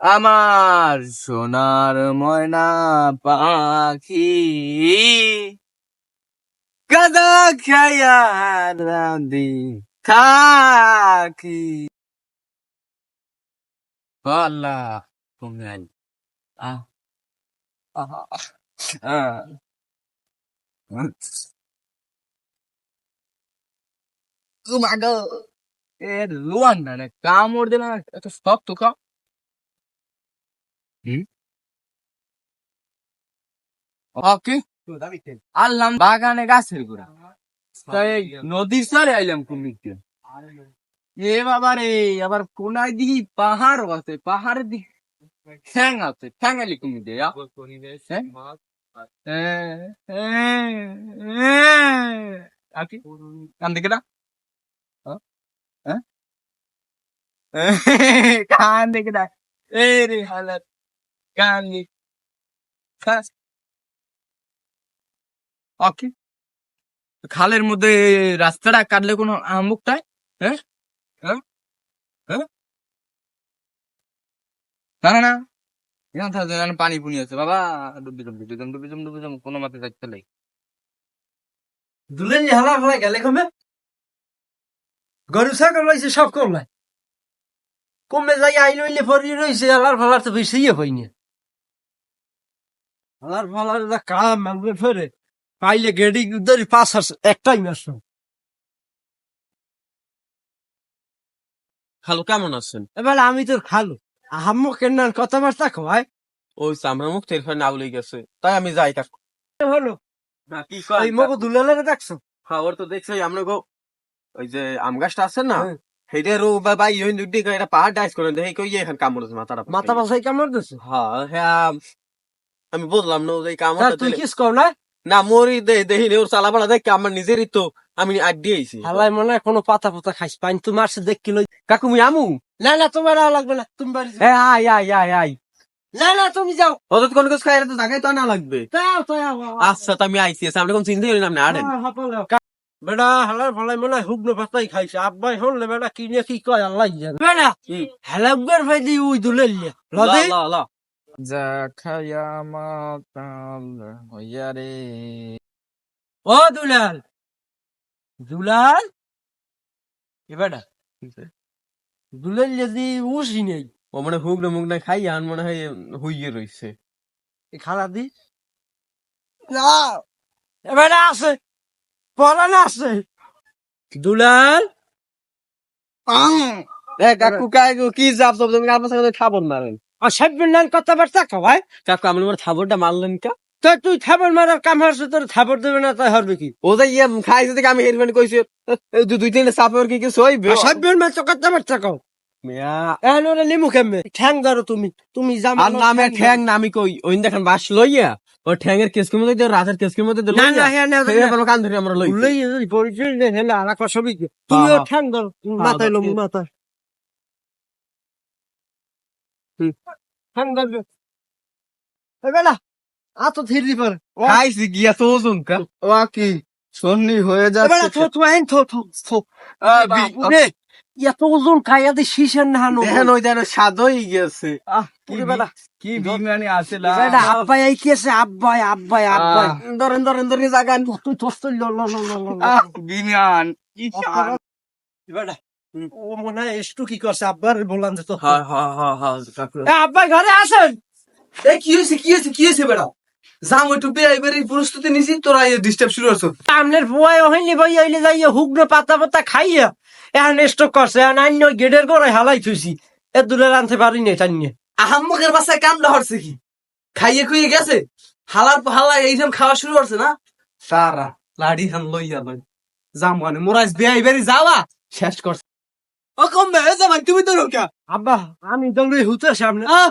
আমার সোনার ময়না পাখি গাদা খায়া রাঁধি থাকি আল্লাহ আই আহ আহ লুয়ান না কামড় দিলাম এত শক্ত কাম ওকে আল্লাম বাগানে গাছের গোড়া তাই নদীর সারে আইলাম কুমিরকে এ বাবা রে আবার কোনায় দিকে পাহাড় আছে পাহাড়ের দিকে ঠ্যাং আছে ঠ্যাং আলি কুমির দে আকি কান দিকে না কান দিকে না এ রে হালাত কান দিকে ওকে খালের মধ্যে রাস্তাটা কাটলে কোনো আমুকটায় হ্যাঁ? হ্যাঁ? হ্যাঁ? না না না। এখানে পানি পুনি আছে। বাবা, ডুবি ডুবি ডুবি ডুবি ডুবি ডুবি ডুবি কোনো মাথায় যাইতে লাই দুলেন হালা হালা গেলে কমে? গরু, ছাগল রয়েছে, সব কমলাই কমে যাই, আইন হইলে পরি রয়েছে, হালার ফালার তো বেশি হয়নি। হালার ফালার কাম মানবে ফেরে পাইলে গেডি ধরি পাঁচ হাস একটাই মাস খালু কেমন আছেন? এবার আমি তোর খালো। আহাম্মক কেনার কথাবার্তা কয়? ওই চামড়া মুখ তেল নাউলে গেছে তাই আমি যাই কাক হলো? কি ওই মগো দুলালের দেখছ? খাবার তো দেখছি আমরা গো ওই যে আম গাছটা আছে না হ্যাঁ। সেইটা রো বা বাই ওই দুটি এটা পাহাড় ডাইস করে দেখি কই এখান কামড় মাথাটা। মাথা বাসাই কামড় দিছে? হ্যাঁ হ্যাঁ আমি বুঝলাম না ওই কামড়টা তুই কিস কর না না মরি দে দেখি ওর চালাপালা দেখ আমার নিজেরই তো আমি আড দিয়েছি। হালাই মনে হয় কোনো পাতা পাতা খাইস পাইন তুই মারছে দেখ কিলো কাকু আমি আমু? না না তোমার আর লাগবে না তুমি বাড়ি যাও। এ আই আই আই আই না না তুমি যাও। ওদের কোন কিছু খাই তো জায়গায় তো না লাগবে। আচ্ছা তো আমি আইসি আপনি কোন চিন্তা করেন আপনি আড়েন বেটা হালার ফালাই মনে হয় হুগনো পাতাই খাইছে। আব্বাই হলে বেটা কিনে কি কয় আল্লাহ জানে। বেটা ভাই দি উই দুলে লিয়া লা। লা লা। ও দুলাল দুলাল এ দুলাল যদি উসি নেই ও মানে হুক না মুখ না খাই আন মনে হয় হুইয়ে রইছে এ খালা দি না এ বেটা আছে পড়ানো আছে দুলাল কাকু কাকু কি জাপ সব তুমি আমার সাথে খাবার মারেন অসভ্যের নান কথাবার্তা কয় কাকু আমি আমার খাবারটা মারলেন কা। তো তুই থাবর মারার কাম হারছে তোর থাবর দেবে না তাই হরবে কি? ও যে ইয়ে খাইছে আমি হেরমেন্ট কইছি দুই তিনটা চাপে ওর কি কিছু হইবে? অসভ্যের মাছ কথাবার্তা কও। ঠ্যাং ধরো তুমি তুমি আর নামে ঠ্যাং না আমি কই ওই দেখেন বাস লইয়া ও ঠ্যাংয়ের কেসকের মধ্যে রাতের কেসকের মধ্যে না না হ্যাঁ না আমার কান ধরে আমরা লই উল্লেই পরিচয় হ্যাঁ তুমিও হ্যাঁ। ঠ্যাং ধরো মাথায় লমু মাথায়। ঠ্যাং ধরবে এ বেলা আ তো থিরি পার। খাইছি গিয়া তো ওজন কা ও কি? সন্নি হয়ে এ বেলা থো থো আইন থো থো থো। আহ, বি- বাপুরে এত ওজন খাইয়া দি শীষের না হানো দেখেন ওই স্বাদ হয়ে গেছে। আহ কি বেলা কি বিমানি আছে বেটা আব্বাই এই কেছে আব্বাই আব্বাই আব্বাই। ধরেন ধরেন ধরেন জাগান তুই তোর তো ল ল ল ল ল বিমান কি। ও মনে হয় একটু কি করছে আব্বার বললাম যে তো হ্যাঁ হ্যাঁ হ্যাঁ হ্যাঁ কাকু। ঘরে আসেন এ কি হয়েছে কি হয়েছে কি হয়েছে বেড়া যাম একটু প্রস্তুতি নিছি তোরা ডিস্টার্ব শুরু হচ্ছে আমনের বয় হইনি বই হইলে যাইয়া হুগনো পাতা পাতা খাইয়া এখন স্টক করছে এখন গেটের করে হালাই থুইছি। এ দূরে রানতে পারি নি তাই নিয়ে আহাম্মকের বাসায় কামটা হচ্ছে কি? খাইয়ে খুইয়ে গেছে? হালার হালা এইসব খাওয়া শুরু করছে না? সারা লাড়ি হান লইয়া লই। যাম মানে মোরাজ বিয়া এবারে যাওয়া শেষ করছে। ও কম বে জামাই তুমি তো রোকা আব্বা আমি দৌড়ে হুতের সামনে আহ